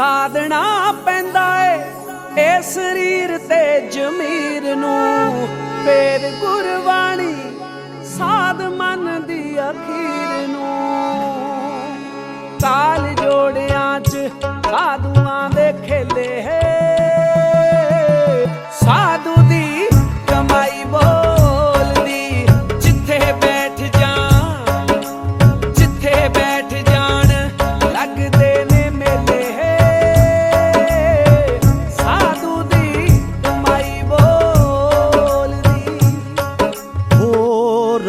ਸਾਧਣਾ ਪੈਂਦਾ ਏ ਇਹ ਸਰੀਰ ਤੇ ਜ਼ਮੀਰ ਨੂੰ। ਫੇਰ ਗੁਰਬਾਣੀ ਸਾਧ ਮਨ ਦੀ ਅਖੀਰ ਨੂੰ। ਕਾਲ ਜੋੜਿਆਂ ਚ ਸਾਧੂਆਂ ਦੇ ਖੇਲੇ ਹੈ।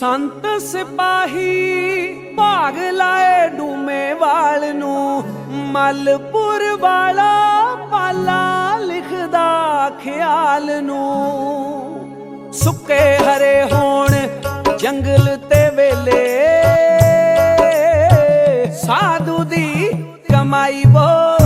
ਸੰਤ ਸਿਪਾਹੀ ਭਾਗ ਲਾਏ ਡੂਮੇ ਵਾਲ ਨੂੰ। ਮਲਪੁਰ ਵਾਲਾ ਪਾਲਾ ਲਿਖਦਾ ਖਿਆਲ ਨੂੰ। ਸੁੱਕੇ ਹਰੇ ਹੋਣ ਜੰਗਲ ਤੇ ਵੇਲੇ। ਸਾਧੂ ਦੀ ਕਮਾਈ ਬੋਲਦੀ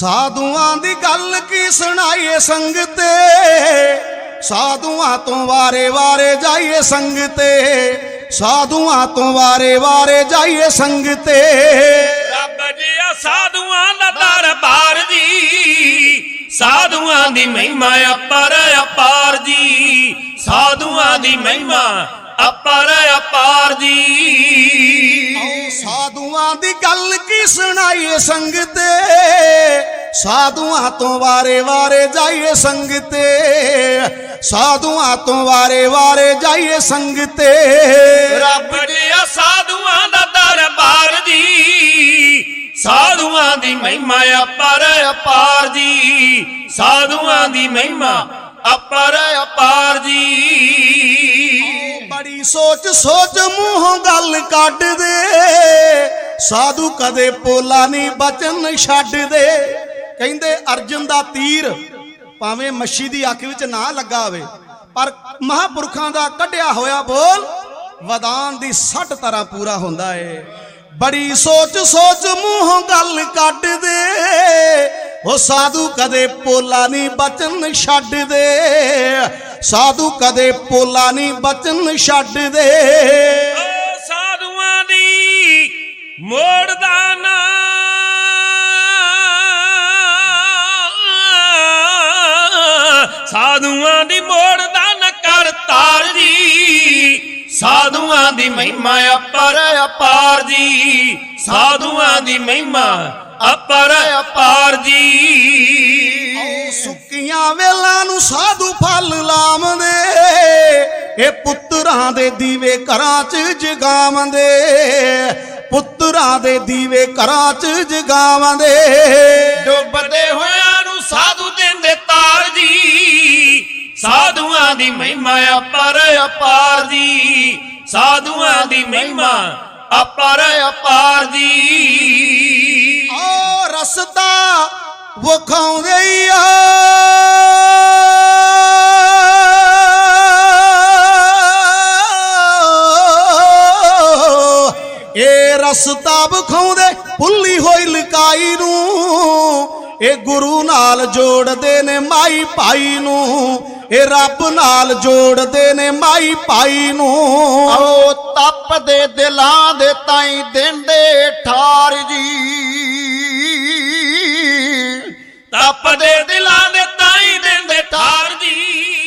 ਸਾਧੂਆਂ ਦੀ ਗੱਲ ਕੀ ਸੁਣਾਈਏ ਸੰਗਤੇ ਸਾਧੂਆਂ ਤੋਂ ਵਾਰੇ ਵਾਰੇ ਜਾਈਏ ਸੰਗਤੇ ਸਾਧੂਆਂ ਤੋਂ ਵਾਰੇ ਵਾਰੇ ਜਾਈਏ ਸੰਗਤੇ ਰੱਬ ਜਿਆ, ਸਾਧੂਆਂ ਦਾ ਦਰਬਾਰ ਜੀ। ਸਾਧੂਆਂ ਦੀ ਮਹਿਮਾ ਅਪਰ ਅਪਾਰ ਜੀ। ਸਾਧੂਆਂ ਦੀ ਮਹਿਮਾ ਅਪਰ ਅਪਾਰ ਜੀ। ਆਓ ਸਾਧੂਆਂ ਦੀ ਗੱਲ ਕੀ ਸੁਣਾਈਏ ਸੰਗਤੇ ਸਾਧੂਆਂ ਤੋਂ ਵਾਰੇ ਵਾਰੇ ਜਾਈਏ ਸੰਗਤੇ ਸਾਧੂਆਂ ਤੋਂ ਵਾਰੇ ਵਾਰੇ ਜਾਈਏ ਸੰਗਤੇ ਰੱਬ ਜਿਆ ਸਾਧੂਆਂ ਦਾ ਦਰਬਾਰ ਜੀ। ਸਾਧੂਆਂ ਦੀ ਮਹਿਮਾ ਅਪਰ ਅਪਾਰ ਜੀ। ਸਾਧੂਆਂ ਦੀ ਮਹਿਮਾ ਅਪਰ ਅਪਾਰ ਜੀ। ਬੜੀ ਸੋਚ ਸੋਚ ਮੂੰਹੋਂ ਗੱਲ ਕੱਢ ਦੇ। ਸਾਧੂ ਕਦੇ ਪੋਲਾ ਨਹੀਂ ਬਚਨ ਛੱਡਦੇ ਕਹਿੰਦੇ ਅਰਜਨ ਦਾ ਤੀਰ ਭਾਵੇਂ ਮੱਛੀ ਦੀ ਅੱਖ ਵਿੱਚ ਨਾ ਲੱਗਾ ਹੋਵੇ, ਪਰ ਮਹਾਪੁਰਖਾਂ ਦਾ ਕੱਢਿਆ ਹੋਇਆ ਬੋਲ ਵਦਾਨ ਦੀ ਸੱਟ ਤਰ੍ਹਾਂ ਪੂਰਾ ਹੁੰਦਾ ਏ। ਬੜੀ ਸੋਚ ਸੋਚ ਮੂੰਹੋਂ ਗੱਲ ਕੱਢ ਦੇ। ਉਹ ਸਾਧੂ ਕਦੇ ਪੋਲਾ ਨਹੀਂ ਬਚਨ ਛੱਡਦੇ। ਸਾਧੂ ਕਦੇ ਪੋਲਾ ਨਹੀਂ ਬਚਨ ਛੱਡਦੇ। ਓ ਸਾਧੂਆਂ ਦੀ ਮੋੜਦਾ ਨਾ। ਸਾਧੂਆਂ ਦੀ ਮੋੜਦਾ ਨਾ ਕਰਤਾਰ ਜੀ। ਸਾਧੂਆਂ ਦੀ ਮਹਿਮਾ ਅਪਰ ਅਪਾਰ ਜੀ। ਸਾਧੂਆਂ ਦੀ ਮਹਿਮਾ ਅਪਰ ਅਪਾਰ ਜੀ। ਸੁੱਕੀਆਂ ਵੇਲਾਂ ਨੂੰ ਸਾਧੂ ਫਲ ਲਾਵੰਦੇ। ਇਹ ਪੁੱਤਰਾਂ ਦੇ ਦੀਵੇ ਘਰਾਂ 'ਚ ਜਗਾਵੰਦੇ। ਪੁੱਤਰਾਂ ਦੇ ਦੀਵੇ ਘਰਾਂ 'ਚ ਜਗਾਵੰਦੇ। ਡੁੱਬਦੇ ਹੋਇਆਂ ਨੂੰ ਸਾਧੂ ਦਿੰਦੇ ਤਾਰ ਜੀ। ਸਾਧੂਆਂ ਦੀ ਮਹਿਮਾ ਅਪਰ ਅਪਾਰ ਜੀ। ਸਾਧੂਆਂ ਦੀ ਮਹਿਮਾ ਅਪਰ ਅਪਾਰ ਜੀ। ਓ ਰਸਤਾ ਵਿਖਾਉਂਦੇ ਆ। ਇਹ ਰਸਤਾ ਵਿਖਾਉਂਦੇ, ਭੁੱਲੀ ਹੋਈ ਲਕਾਈ ਨੂੰ। ਇਹ ਗੁਰੂ ਨਾਲ ਜੋੜਦੇ ਨੇ ਮਾਈ ਭਾਈ ਨੂੰ। ਇਹ ਰੱਬ ਨਾਲ ਜੋੜਦੇ ਨੇ ਮਾਈ ਭਾਈ ਨੂੰ। ਆਓ ਤਪਦੇ ਦਿਲਾਂ ਦੇ ਤਾਈ ਦਿੰਦੇ ਠਾਰ ਜੀ। ਤਪਦੇ ਦਿਲਾਂ ਦੇ ਤਾਈ ਦਿੰਦੇ ਠਾਰ ਜੀ।